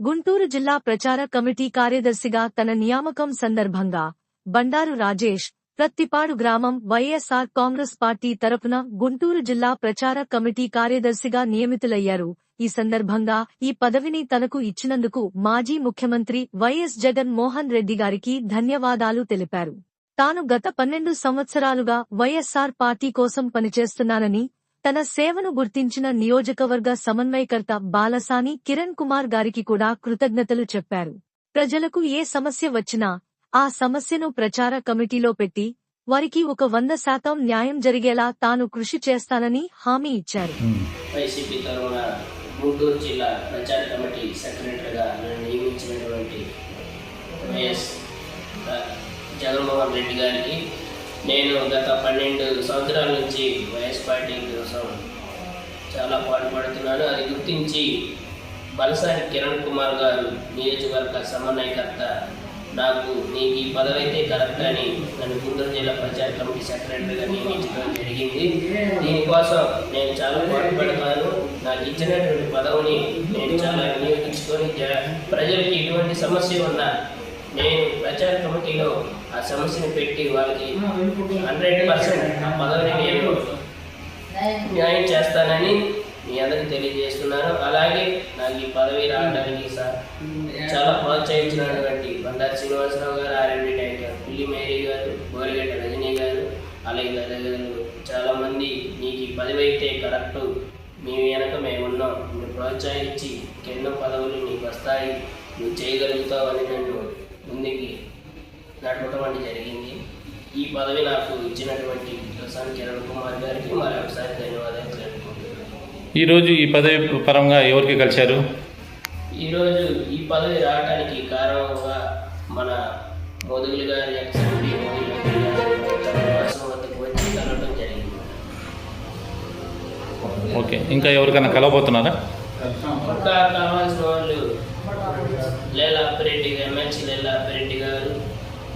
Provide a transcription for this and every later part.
గుంటూరు జిల్లా ప్రచార కమిటీ కార్యదర్శిగా తన నియామకం సందర్భంగా బండారు రాజేష్ ప్రత్తిపాడు గ్రామం వైఎస్ఆర్ కాంగ్రెస్ పార్టీ తరపున గుంటూరు జిల్లా ప్రచార కమిటీ కార్యదర్శిగా నియమితులయ్యారు. ఈ సందర్భంగా ఈ పదవిని తనకు ఇచ్చినందుకు మాజీ ముఖ్యమంత్రి వైఎస్ జగన్ మోహన్ రెడ్డి గారికి ధన్యవాదాలు తెలిపారు. తాను గత పన్నెండు సంవత్సరాలుగా వైఎస్ఆర్ పార్టీ కోసం పనిచేస్తున్నానని తన సేవను గుర్తించిన నియోజకవర్గ సమన్వయకర్త బాలసాని కిరణ్ కుమార్ గారికి కూడా కృతజ్ఞతలు చెప్పారు. ప్రజలకు ఏ సమస్య వచ్చినా ఆ సమస్యను ప్రచార కమిటీలో పెట్టి వారికి ఒక వంద శాతం న్యాయం జరిగేలా తాను కృషి చేస్తానని హామీ ఇచ్చారు. వైసీపీ తరఫున గుంటూరు జిల్లా ప్రచార కమిటీ సెక్రటరీగా నియమించినటువంటి వైఎస్ జగన్మోహన్ రెడ్డి గారికి నేను గత పన్నెండు సంవత్సరాల నుంచి వైఎస్ పార్టీ కోసం చాలా పాటుపడుతున్నాను. అది గుర్తించి బలసాని కిరణ్ కుమార్ గారు నియోజకవర్గ సమన్వయకర్త నాకు నీకు ఈ పదవి అయితే కరెక్ట్ అని నన్ను గుంటూరు జిల్లా ప్రచార కమిటీ సెక్రటరీగా నియమించడం జరిగింది. దీనికోసం నేను చాలా పాటుపడతాను. నాకు ఇచ్చినటువంటి పదవిని నేను చాలా వినియోగించుకొని ప్రజలకి ఎటువంటి సమస్య ఉన్నా నేను ప్రచార కమిటీలో ఆ సమస్యను పెట్టి వాళ్ళకి హండ్రెడ్ పర్సెంట్ ఆ పదవిని నేను న్యాయం చేస్తానని మీ అందరికి తెలియజేస్తున్నాను. అలాగే నాకు ఈ పదవి రావడానికి సార్ చాలా ప్రోత్సహించినటువంటి బండారు శ్రీనివాసరావు గారు ఆర్ఎండి టైగర్ పుల్లి మేరీ గారు బోరిగడ్డ రజనీ గారు అలాగే గారు చాలా మంది నీకు ఈ పదవి అయితే కరెక్ట్. మీ వెనక మేము ఉన్నాం. నువ్వు ప్రోత్సహించి ఎన్నో పదవులు నీకు వస్తాయి. నువ్వు చేయగలుగుతావు అని నన్ను ముందుకి నడపడం అంటే జరిగింది. ఈ పదవి నాకు ఇచ్చినటువంటి ప్రసాద్ కిరణ్ కుమార్ గారికి మరొకసారి ధన్యవాదాలు తెలుపుకుంటున్నాను. ఈరోజు ఈ పదవి పరంగా ఎవరికి కలిశారు? ఈరోజు ఈ పదవి రావడానికి కారణంగా మన మోదుగులు గారి మోదుగులు వద్దకు వచ్చి కలవడం జరిగింది. ఓకే. ఇంకా ఎవరికైనా కలవబోతున్నారా? ఇంకా కావాల్సిన వాళ్ళు లేలాపిరెడ్డి ఎమ్మెల్సీ లేలాపిరెడ్డి గారు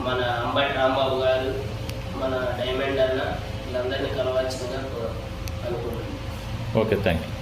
మన అంబటి రాంబాబు గారు మన డైమండ్ అన్న వీళ్ళందరినీ కలవాల్సిందిగా అనుకుంటున్నాను ఓకే థ్యాంక్ యూ